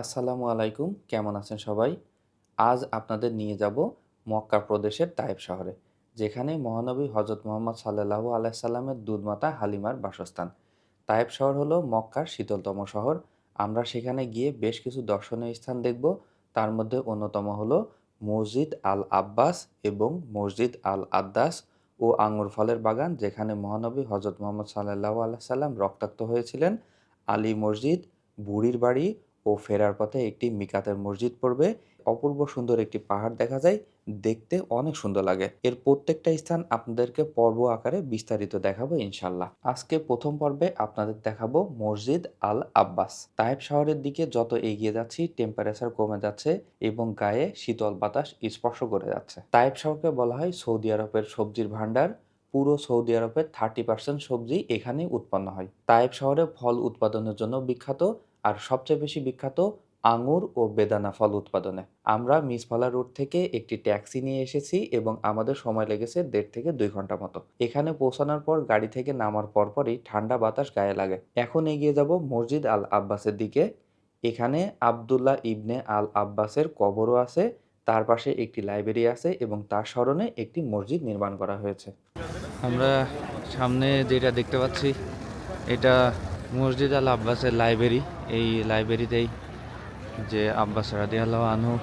আসসালামু আলাইকুম, কেমন আছেন সবাই? আজ আপনাদের নিয়ে যাব মক্কা প্রদেশের তায়েব শহরে, যেখানে মহানবী হজরত মোহাম্মদ সাল্লাল্লাহু আলাইসাল্লামের দুধমাতা হালিমার বাসস্থান। তায়েব শহর হলো মক্কার শীতলতম শহর। আমরা সেখানে গিয়ে বেশ কিছু দর্শনীয় স্থান দেখব। তার মধ্যে অন্যতম হলো মসজিদ আল আব্বাস এবং মসজিদ আল আদ্দাস ও আঙ্গুর ফলের বাগান, যেখানে মহানবী হজরত মোহাম্মদ সাল্লাল্লাহু আলাইহি সাল্লাম রক্তাক্ত হয়েছিলেন। আলী মসজিদ, বুড়ির বাড়ি ও ফেরার পথে একটি মিকাতের মসজিদ পড়বে। অপূর্ব সুন্দর একটি পাহাড় দেখা যায়। দেখতে অনেক সুন্দর লাগে। এর প্রত্যেকটা স্থান আপনাদেরকে পর্ব আকারে বিস্তারিত দেখাবো ইনশাল্লাহ আজকে প্রথম পর্বে আপনাদের দেখাবো মসজিদ আল আব্বাস। তাইব শহরের দিকে যত এগিয়ে যাচ্ছি টেম্পারেচার কমে যাচ্ছে এবং গায়ে শীতল বাতাস স্পর্শ করে যাচ্ছে। তাইব শহরকে বলা হয় সৌদি আরবের সবজির ভান্ডার পুরো সৌদি আরবের থার্টি পার্সেন্ট সবজি এখানেই উৎপন্ন হয়। তাইব শহরে ফল উৎপাদনের জন্য বিখ্যাত। আর সবচেয়ে বেশি বিখ্যাত আঙুর ও বেদানা ফল উৎপাদনে। আমরা মিসফলা রোড থেকে একটি ট্যাক্সি নিয়ে এসেছি এবং আমাদের সময় লেগেছে দেড় থেকে দুই ঘণ্টা মতো। এখানে পৌঁছানোর পর গাড়ি থেকে নামার পরপরই ঠান্ডা বাতাস গায়ে লাগে। এখন এগিয়ে যাব মসজিদ আল আব্বাসের দিকে। এখানে আবদুল্লাহ ইবনে আল আব্বাসের কবরও আছে, তার পাশে একটি লাইব্রেরি আছে এবং তার স্মরণে একটি মসজিদ নির্মাণ করা হয়েছে। আমরা সামনে যেটা দেখতে পাচ্ছি, এটা মসজিদ আল আব্বাসের লাইব্রেরি এই লাইব্রেরিতেই যে আব্বাস রাদি আল্লাহ আনহু,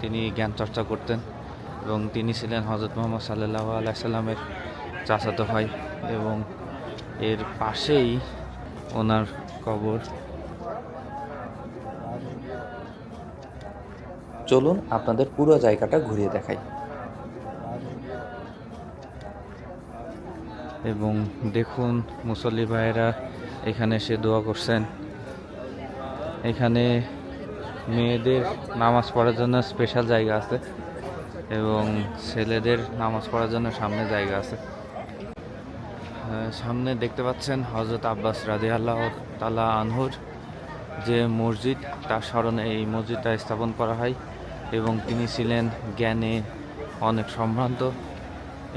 তিনি জ্ঞান চর্চা করতেন এবং তিনি ছিলেন হজরত মোহাম্মদ সাল্লাহ আলাইসাল্লামের চাচাতো ভাই এবং এর পাশেই ওনার কবর। চলুন আপনাদের পুরো জায়গাটা ঘুরিয়ে দেখাই। এবং দেখুন মুসল্লি ভাইয়েরা এখানে এসে দোয়া করছেন। এখানে মেয়েদের নামাজ পড়ার জন্য স্পেশাল জায়গা আছে এবং ছেলেদের নামাজ পড়ার জন্য সামনে জায়গা আছে। সামনে দেখতে পাচ্ছেন হজরত আব্বাস রাজি আল্লাহ তালা আনহুর যে মসজিদ, তার স্মরণে এই মসজিদটা স্থাপন করা হয় এবং তিনি ছিলেন জ্ঞানে অনেক সম্ভ্রান্ত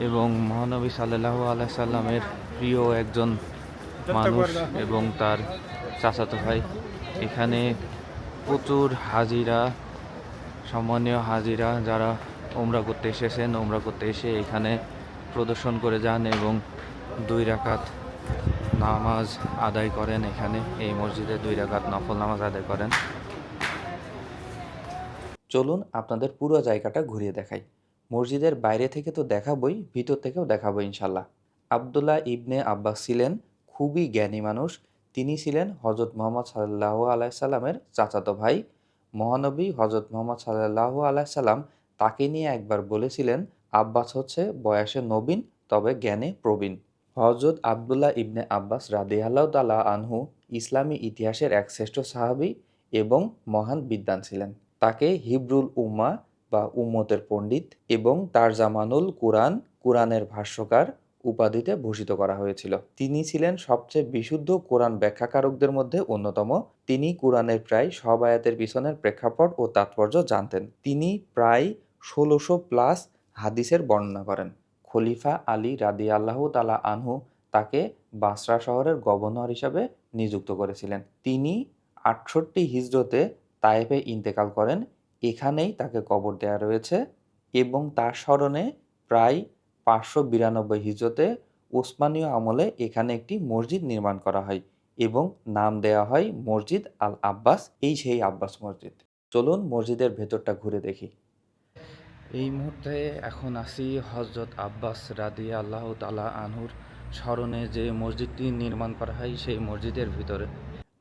এবং মহানবী সাল্লাহ আলাইসাল্লামের প্রিয় একজন মানুষ এবং তার চাচাতো ভাই। এখানে প্রচুর হাজিরা সম্মানীয় হাজিরা যারা ওমরা করতে এসেছেন ওমরা করতে এসে এখানে প্রদর্শন করে যান এবং দুই রাকাত নামাজ আদায় করেন এখানে। এই মসজিদে দুই রাকাত নফল নামাজ আদায় করেন। চলুন আপনাদের পুরো জায়গাটা ঘুরিয়ে দেখাই। মসজিদের বাইরে থেকে তো দেখাবই ভিতর থেকেও দেখাবো ইনশাল্লাহ। আবদুল্লাহ ইবনে আব্বাস ছিলেন খুবই জ্ঞানী মানুষ। তিনি ছিলেন হজরত মোহাম্মদ সাল্লাহ আলাইসাল্লামের চাচাতো ভাই। মহানবী হজরত মোহাম্মদ সাল্লাহ আলাইসাল্লাম তাকে নিয়ে একবার বলেছিলেন, আব্বাস হচ্ছে বয়সে নবীন, তবে জ্ঞানে প্রবীণ। হজরত আবদুল্লাহ ইবনে আব্বাস রাদিয়াল্লাহ তালা আনহু ইসলামী ইতিহাসের এক শ্রেষ্ঠ সাহাবী এবং মহান বিদ্বান ছিলেন। তাকে হিব্রুল উম্মা বা উম্মতের পণ্ডিত এবং তার জামানুল কুরআন, কুরআনের ভাষ্যকার উপাধিতে ভূষিত করা হয়েছিল। তিনি ছিলেন সবচেয়ে বিশুদ্ধ কোরআন ব্যাখ্যাকারকদের মধ্যে অন্যতম। তিনি কোরআনের প্রায় সব আয়াতের পিছনের প্রেক্ষাপট ও তাৎপর্য জানতেন। তিনি প্রায় ষোলোশো প্লাস হাদিসের বর্ণনা করেন। খলিফা আলী রাদি আল্লাহ তালা আনহু তাকে বাসরা শহরের গভর্নর হিসাবে নিযুক্ত করেছিলেন। তিনি আটষট্টি হিজরতে তায়েফে ইন্তেকাল করেন। এখানেই তাকে কবর দেওয়া রয়েছে এবং তার স্মরণে প্রায় পাঁচশো বিরানব্বই হিজরতে ওসমানীয় আমলে এখানে একটি মসজিদ নির্মাণ করা হয় এবং নাম দেওয়া হয় মসজিদ আল আব্বাস এই সেই আব্বাস মসজিদ। চলুন মসজিদের ভেতরটা ঘুরে দেখি। এই মুহূর্তে এখন আসি হজরত আব্বাস রাদি আল্লাহ তালা আনহুর স্মরণে যে মসজিদটি নির্মাণ করা হয় সেই মসজিদের ভিতরে।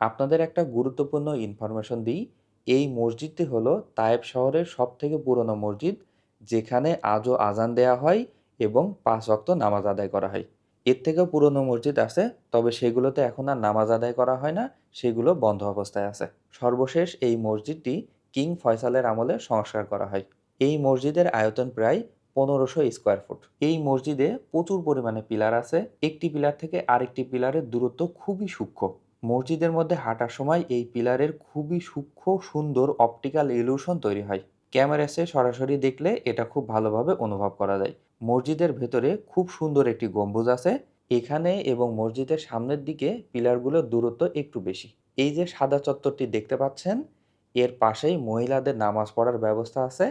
আপনাদের একটা গুরুত্বপূর্ণ ইনফরমেশন দিই। এই মসজিদটি হলো তায়েব শহরের সব থেকে পুরনো মসজিদ যেখানে আজও আজান দেয়া হয় এবং পাঁচ অক্ত নামাজ আদায় করা হয়। এর থেকেও পুরনো মসজিদ আছে, তবে সেগুলোতে এখন আর নামাজ আদায় করা হয় না, সেগুলো বন্ধ অবস্থায় আছে। সর্বশেষ এই মসজিদটি কিং ফয়সালের আমলে সংস্কার করা হয়। এই মসজিদের আয়তন প্রায় পনেরোশো স্কোয়ার ফুট। এই মসজিদে প্রচুর পরিমাণে পিলার আছে। একটি পিলার থেকে আরেকটি পিলারের দূরত্ব খুবই সূক্ষ্ম। মসজিদের মধ্যে হাঁটার সময় এই পিলারের খুবই সূক্ষ্ম, সুন্দর অপটিক্যাল ইলিউশন তৈরি হয়। ক্যামেরাসে সরাসরি দেখলে এটা খুব ভালোভাবে অনুভব করা যায়। মসজিদের ভেতরে খুব সুন্দর একটি গম্বুজ আছে। এখানে এবং মসজিদের সামনের দিকে পিলারগুলোর দূরত্ব একটু বেশি। এই যে সাদা চত্বরটি দেখতে পাচ্ছেন, এর পাশেই মহিলাদের নামাজ পড়ার ব্যবস্থা আছে।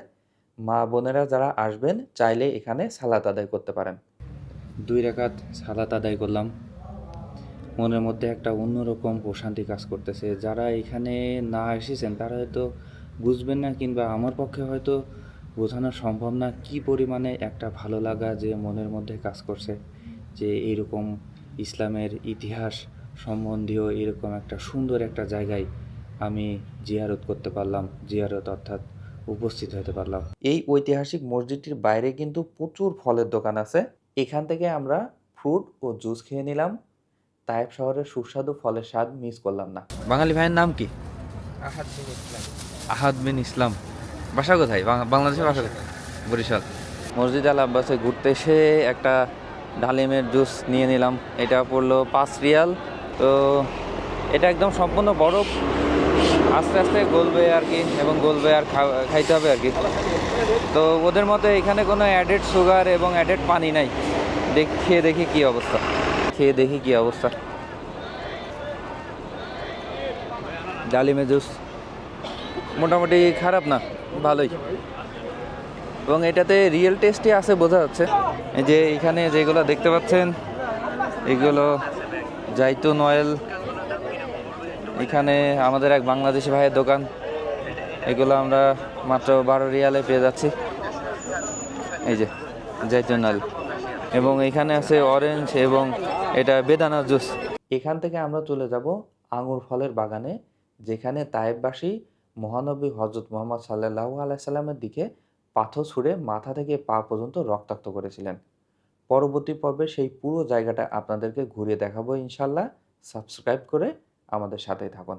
মা বোনেরা যারা আসবেন, চাইলে এখানে সালাত আদায় করতে পারেন। দুই রেখাত সালাত আদায় করলাম। মনের মধ্যে একটা অন্যরকম প্রশান্তি কাজ করতেছে। যারা এখানে না এসেছেন, তারা হয়তো বুঝবেন না কিংবা আমার পক্ষে হয়তো বোঝানো সম্ভব না কি পরিমাণে একটা ভালো লাগা যে মনের মধ্যে কাজ করছে, যে এরকম ইসলামের ইতিহাস সম্বন্ধীয় এরকম একটা সুন্দর একটা জায়গায় আমি জিয়ারত করতে পারলাম, জিয়ারত অর্থাৎ উপস্থিত হতে পারলাম। এই ঐতিহাসিক মসজিদটির বাইরে কিন্তু প্রচুর ফলের দোকান আছে। এখান থেকে আমরা ফ্রুট ও জুস খেয়ে নিলাম। তায়েব শহরের সুস্বাদু ফলের স্বাদ মিস করলাম না। বাঙালি ভাইয়ের নাম কি? আহাদ আহাদ বিন ইসলাম। বাসা কোথায়? বাংলাদেশের বাসা কোথায়? বরিশাল। মসজিদ আল আব্বাসে ঘুরতে এসে একটা ডালিমের জুস নিয়ে নিলাম। এটা পড়ল পাঁচ রিয়াল। তো এটা একদম সম্পূর্ণ বরফ। আস্তে আস্তে গলবে আর কি, এবং গলবে আর খাইতে হবে আর কি। তো ওদের মতে এখানে কোনো অ্যাডেড সুগার এবং অ্যাডেড পানি নাই। দেখ খেয়ে দেখি কি অবস্থা। খেয়ে দেখি কি অবস্থা। ডালিমের জুস। মোটামুটি খারাপ না, ভালোই। এবং এটাতে রিয়েল টেস্টই আছে বোঝা যাচ্ছে। যে এখানে যেগুলো দেখতে পাচ্ছেন, এগুলো জাইতুন অয়েল এখানে আমাদের এক বাংলাদেশি ভাইয়ের দোকান। এগুলো আমরা মাত্র বারো রিয়ালে পেয়ে যাচ্ছি। এই যে জাইতুন অয়েল এবং এখানে আছে অরেঞ্জ এবং এটা বেদানা জুস এখান থেকে আমরা চলে যাব আঙুর ফলের বাগানে, যেখানে তায়েববাসী মহানবী হজরত মোহাম্মদ সাল্লাহ আলাইসাল্লামের দিকে পাথর ছুঁড়ে মাথা থেকে পা পর্যন্ত রক্তাক্ত করেছিলেন। পরবর্তী পর্বে সেই পুরো জায়গাটা আপনাদেরকে ঘুরিয়ে দেখাবো ইনশাল্লাহ সাবস্ক্রাইব করে আমাদের সাথেই থাকুন।